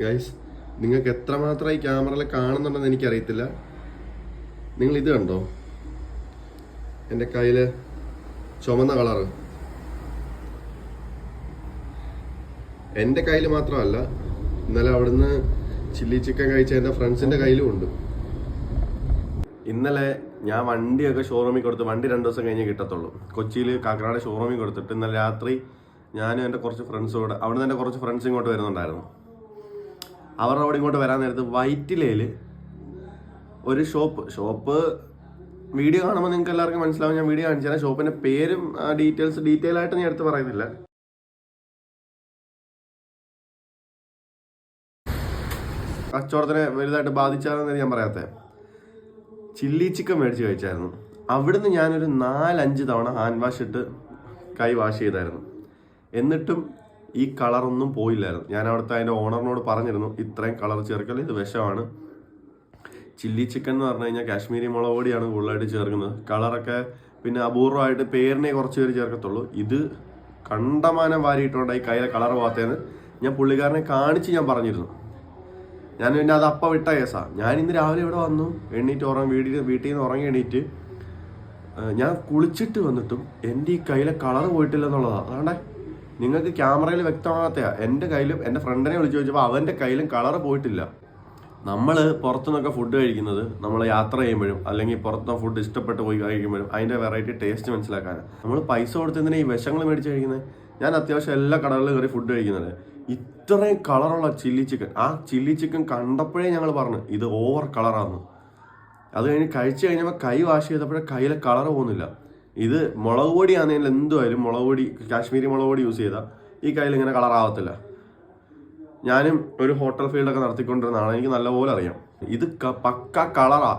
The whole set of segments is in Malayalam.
ഗൈസ് നിങ്ങൾക്ക് എത്രമാത്രം ഈ ക്യാമറയിൽ കാണുന്നുണ്ടെന്ന് എനിക്കറിയത്തില്ല. നിങ്ങൾ ഇത് കണ്ടോ? എന്റെ കയ്യിൽ ചുമന്ന കളർ എന്റെ കയ്യിൽ മാത്രമല്ല ഇന്നലെ അവിടുന്ന് ചില്ലി ചിക്കൻ കഴിച്ച എന്റെ ഫ്രണ്ട്സിന്റെ കയ്യിലും ഉണ്ട്. ഇന്നലെ ഞാൻ വണ്ടിയൊക്കെ ഷോറൂമിൽ കൊടുത്ത് വണ്ടി രണ്ട് ദിവസം കഴിഞ്ഞ് കിട്ടത്തുള്ളൂ. കൊച്ചിയിൽ കാക്കനാട് ഷോറൂമിൽ കൊടുത്തിട്ട് ഇന്നലെ രാത്രി ഞാനും എന്റെ കുറച്ച് ഫ്രണ്ട്സും കൂടെ അവിടുന്ന് എന്റെ കുറച്ച് ഫ്രണ്ട്സ് ഇങ്ങോട്ട് വരുന്നുണ്ടായിരുന്നു. അവരുടെ അവിടെ ഇങ്ങോട്ട് വരാൻ നേരത്ത് വൈറ്റിലയിൽ ഒരു ഷോപ്പ് ഷോപ്പ് വീഡിയോ കാണുമ്പോൾ നിങ്ങൾക്ക് എല്ലാവർക്കും മനസ്സിലാവും ഞാൻ വീഡിയോ കാണിച്ചു തരാം. ഷോപ്പിന്റെ പേരും ഡീറ്റെയിൽസ് ഡീറ്റെയിൽ ആയിട്ട് ഞാൻ എടുത്ത് പറയുന്നില്ല. കച്ചവടത്തിനെ വലുതായിട്ട് ബാധിച്ചാലെന്ന് ഞാൻ പറയാത്തെ. ചില്ലി ചിക്കൻ മേടിച്ച് കഴിച്ചായിരുന്നു. അവിടുന്ന് ഞാനൊരു നാലഞ്ച് തവണ ഹാൻഡ് വാഷ് ഇട്ട് കൈ വാഷ് ചെയ്തായിരുന്നു. എന്നിട്ടും ഈ കളറൊന്നും പോയില്ലായിരുന്നു. ഞാൻ അവിടുത്തെ അതിന്റെ ഓണറിനോട് പറഞ്ഞിരുന്നു ഇത്രയും കളർ ചേർക്കൽ ഇത് വിഷമാണ്. ചില്ലി ചിക്കൻ എന്ന് പറഞ്ഞു കഴിഞ്ഞാൽ കാശ്മീരി മുളക് പൊടിയാണ് കൂടുതലായിട്ട് ചേർക്കുന്നത്. കളറൊക്കെ പിന്നെ അപൂർവമായിട്ട് പേരിനെ കുറച്ച് പേര് ചേർക്കത്തുള്ളൂ. ഇത് കണ്ടമാനം ഈ കയ്യിലെ കളർ പോകാത്തതെന്ന് ഞാൻ പുള്ളിക്കാരനെ കാണിച്ച് ഞാൻ പറഞ്ഞിരുന്നു. ഞാൻ പിന്നെ അത് അപ്പം വിട്ട കേസാ. ഞാൻ ഇന്ന് രാവിലെ ഇവിടെ വന്നു എണ്ണീറ്റ് ഉറങ്ങി വീട്ടിൽ വീട്ടിൽ നിന്ന് ഉറങ്ങി എണീറ്റ് ഞാൻ കുളിച്ചിട്ട് വന്നിട്ടും എന്റെ ഈ കയ്യിലെ കളർ പോയിട്ടില്ല എന്നുള്ളതാണ് അതാണ്ടേ? നിങ്ങൾക്ക് ക്യാമറയിൽ വ്യക്തമാകാത്ത എന്റെ കയ്യിലും എന്റെ ഫ്രണ്ടിനെ വിളിച്ച് ചോദിച്ചപ്പോൾ അവന്റെ കയ്യിലും കളർ പോയിട്ടില്ല. നമ്മൾ പുറത്തുനിന്നൊക്കെ ഫുഡ് കഴിക്കുന്നത് നമ്മൾ യാത്ര ചെയ്യുമ്പോഴും അല്ലെങ്കിൽ പുറത്തുനിന്ന് ഫുഡ് ഇഷ്ടപ്പെട്ട് പോയി കഴിക്കുമ്പോഴും അതിന്റെ വെറൈറ്റി ടേസ്റ്റ് മനസ്സിലാക്കാനാണ് നമ്മൾ പൈസ കൊടുത്തതിന് ഈ വിഷങ്ങൾ മേടിച്ച് കഴിക്കുന്നത് ഞാൻ അത്യാവശ്യം എല്ലാ കടകളിലും കയറി ഫുഡ് കഴിക്കുന്നുണ്ട് ഇത്രയും കളറുള്ള ചില്ലി ചിക്കൻ ആ ചില്ലി ചിക്കൻ കണ്ടപ്പോഴേ ഞങ്ങൾ പറഞ്ഞു ഇത് ഓവർ കളറാണെന്ന് അത് കഴിഞ്ഞ് കഴിച്ചു കഴിഞ്ഞപ്പോൾ കൈ വാഷ് ചെയ്തപ്പോഴേ കയ്യിലെ കളർ പോകുന്നില്ല ഇത് മുളക് പൊടി ആണെങ്കിൽ എന്തുമായാലും മുളക് പൊടി കാശ്മീരി മുളക് പൊടി യൂസ് ചെയ്താൽ ഈ കയ്യിൽ ഇങ്ങനെ കളർ ആവത്തില്ല. ഞാനും ഒരു ഹോട്ടൽ ഫീൽഡൊക്കെ നടത്തിക്കൊണ്ടിരുന്നതാണ് എനിക്ക് നല്ലപോലെ അറിയാം. ഇത് പക്ക കളറാ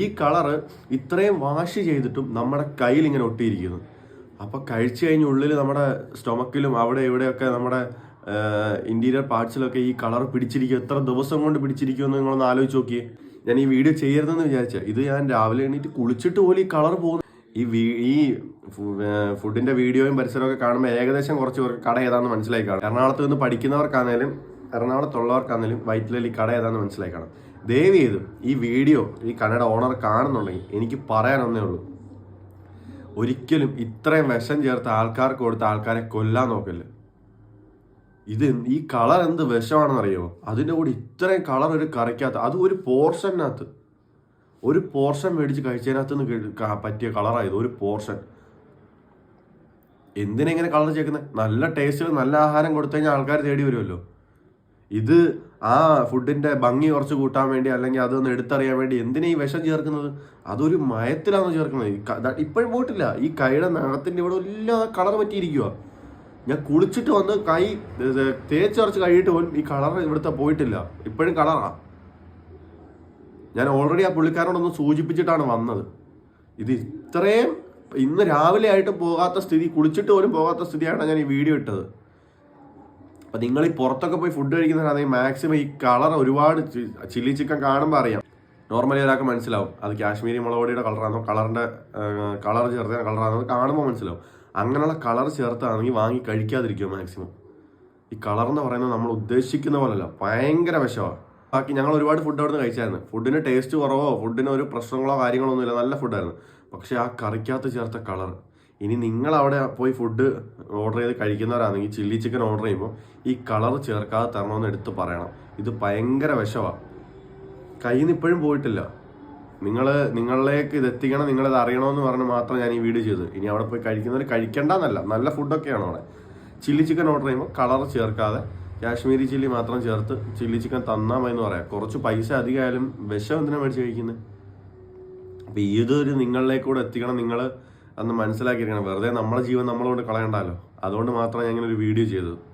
ഈ കളറ് ഇത്രയും വാഷ് ചെയ്തിട്ടും നമ്മുടെ കയ്യിൽ ഇങ്ങനെ ഒട്ടിയിരിക്കുന്നു. അപ്പോൾ കഴിച്ചു കഴിഞ്ഞ ഉള്ളിൽ നമ്മുടെ സ്റ്റൊമക്കിലും അവിടെ ഇവിടെയൊക്കെ നമ്മുടെ ഇന്റീരിയർ പാർട്സിലൊക്കെ ഈ കളർ പിടിച്ചിരിക്കും. എത്ര ദിവസം കൊണ്ട് പിടിച്ചിരിക്കുമെന്ന് നിങ്ങളൊന്ന് ആലോചിച്ച് നോക്കിയേ. ഞാൻ ഈ വീഡിയോ ചെയ്യരുതെന്ന് വിചാരിച്ചാൽ ഇത് ഞാൻ രാവിലെ എണീറ്റ് കുളിച്ചിട്ട് പോലും ഈ കളർ പോകുന്നു ഈ ഈ ഫുഡിന്റെ വീഡിയോയും പരിസരമൊക്കെ കാണുമ്പോൾ ഏകദേശം കുറച്ച് പേർക്ക് കട ഏതാണെന്ന് മനസ്സിലായി കാണും. എറണാകുളത്ത് നിന്ന് പഠിക്കുന്നവർക്കാണേലും എറണാകുളത്തുള്ളവർക്കാണേലും വൈറ്റിലയിൽ കട ഏതാണെന്ന് മനസ്സിലായി കാണും. ദയവ് ചെയ്ത് ഈ വീഡിയോ ഈ കടയുടെ ഓണർ കാണുന്നുണ്ടെങ്കിൽ എനിക്ക് പറയാനൊന്നേ ഉള്ളൂ. ഒരിക്കലും ഇത്രയും വിഷം ചേർത്ത് ആൾക്കാർക്ക് കൊടുത്ത ആൾക്കാരെ കൊല്ലാൻ നോക്കല്ലേ. ഇത് ഈ കളർ എന്ത് വിഷമാണെന്നറിയോ? അതിന്റെ കൂടെ ഇത്രയും കളർ ഒരു കറിക്കകത്ത് അത് ഒരു പോർഷനകത്ത്. ഒരു പോർഷൻ മേടിച്ച് കഴിച്ചതിനകത്ത് നിന്ന് പറ്റിയ കളറായത് ഒരു പോർഷൻ. എന്തിനെങ്ങനെ കളർ ചേക്കുന്നത്? നല്ല ടേസ്റ്റ് നല്ല ആഹാരം കൊടുത്തു കഴിഞ്ഞാൽ ആൾക്കാർ തേടി വരുമല്ലോ ഇത് ആ ഫുഡിന്റെ ഭംഗി കുറച്ച് കൂട്ടാൻ വേണ്ടി അല്ലെങ്കിൽ അതൊന്ന് എടുത്തറിയാൻ വേണ്ടി എന്തിനാ ഈ വിഷം ചേർക്കുന്നത്? അതൊരു മയത്തിലാണ് ചേർക്കുന്നത്? ഇപ്പോഴും പോയിട്ടില്ല. ഈ കൈയുടെ നഖത്തിന്റെ ഇവിടെ എല്ലാ കളർ പറ്റിയിരിക്കുക ഞാൻ കുളിച്ചിട്ട് വന്ന് കൈ തേച്ച് തേച്ചറച്ച് കഴിയിട്ട് പോലും ഈ കളർ ഇവിടുത്തെ പോയിട്ടില്ല. ഇപ്പോഴും കളറാ. ഞാൻ ഓൾറെഡി ആ പുള്ളിക്കാരനോടൊന്ന് സൂചിപ്പിച്ചിട്ടാണ് വന്നത്. ഇത് ഇത്രയും ഇന്ന് രാവിലെ ആയിട്ട് പോകാത്ത സ്ഥിതി കുളിച്ചിട്ട് പോലും പോകാത്ത സ്ഥിതിയാണ് ഞാൻ ഈ വീഡിയോ ഇട്ടത്. അപ്പം നിങ്ങൾ ഈ പുറത്തൊക്കെ പോയി ഫുഡ് കഴിക്കുന്നവരാണെങ്കിൽ മാക്സിമം ഈ കളർ ഒരുപാട് ചില്ലി ചിക്കൻ കാണുമ്പോൾ അറിയാം. നോർമലി ഒരാൾക്ക് മനസ്സിലാവും അത് കാശ്മീരി മുളകൊടിയുടെ കളറാണോ കളറിന്റെ കളർ ചേർത്ത കളറാണോ കാണുമ്പോൾ മനസ്സിലാവും. അങ്ങനെയുള്ള കളർ ചേർത്താണെങ്കിൽ വാങ്ങി കഴിക്കാതിരിക്കുമോ മാക്സിമം ഈ കളർ എന്ന് പറയുന്നത് നമ്മൾ ഉദ്ദേശിക്കുന്ന പോലല്ല ഭയങ്കര വിഷമാണ് ബാക്കി ഞങ്ങൾ ഒരുപാട് ഫുഡ് അവിടെ നിന്ന് കഴിച്ചായിരുന്നു. ഫുഡിന് ടേസ്റ്റ് കുറവോ ഫുഡിന് ഒരു പ്രശ്നങ്ങളോ കാര്യങ്ങളോ ഒന്നുമില്ല. നല്ല ഫുഡായിരുന്നു പക്ഷേ ആ കറിക്കകത്ത് ചേർത്ത കളർ ഇനി നിങ്ങൾ അവിടെ പോയി ഫുഡ് ഓർഡർ ചെയ്ത് കഴിക്കുന്നവരാണെങ്കിൽ ചില്ലി ചിക്കൻ ഓർഡർ ചെയ്യുമ്പോൾ ഈ കളർ ചേർക്കാതെ തരണമെന്ന് എടുത്ത് പറയണം. ഇത് ഭയങ്കര വിഷമാണ് കയ്യിൽ നിന്ന് ഇപ്പോഴും പോയിട്ടില്ല. നിങ്ങൾ നിങ്ങളിലേക്ക് ഇത് എത്തിക്കണം നിങ്ങളിത് അറിയണമെന്ന് പറഞ്ഞ് മാത്രം ഞാൻ ഈ വീഡിയോ ചെയ്തു ഇനി അവിടെ പോയി കഴിക്കുന്നവർ കഴിക്കേണ്ടെന്നല്ല. നല്ല ഫുഡൊക്കെയാണ് അവിടെ. ചില്ലി ചിക്കൻ ഓർഡർ ചെയ്യുമ്പോൾ കളർ ചേർക്കാതെ കാശ്മീരി ചില്ലി മാത്രം ചേർത്ത് ചില്ലി ചിക്കൻ തന്നാൽ മതി എന്ന് പറയാം. കുറച്ച് പൈസ അധികമായാലും വിഷം എന്തിനാ മേടിച്ച് കഴിക്കുന്നത് അപ്പം ഇതൊരു നിങ്ങളിലേക്ക് കൂടെ എത്തിക്കണം. നിങ്ങൾ അന്ന് മനസ്സിലാക്കിയിരിക്കണം. വെറുതെ നമ്മളെ ജീവൻ നമ്മളോട് കളയണ്ടല്ലോ. അതുകൊണ്ട് മാത്രം ഞാൻ ഇങ്ങനെ ഒരു വീഡിയോ ചെയ്തത്.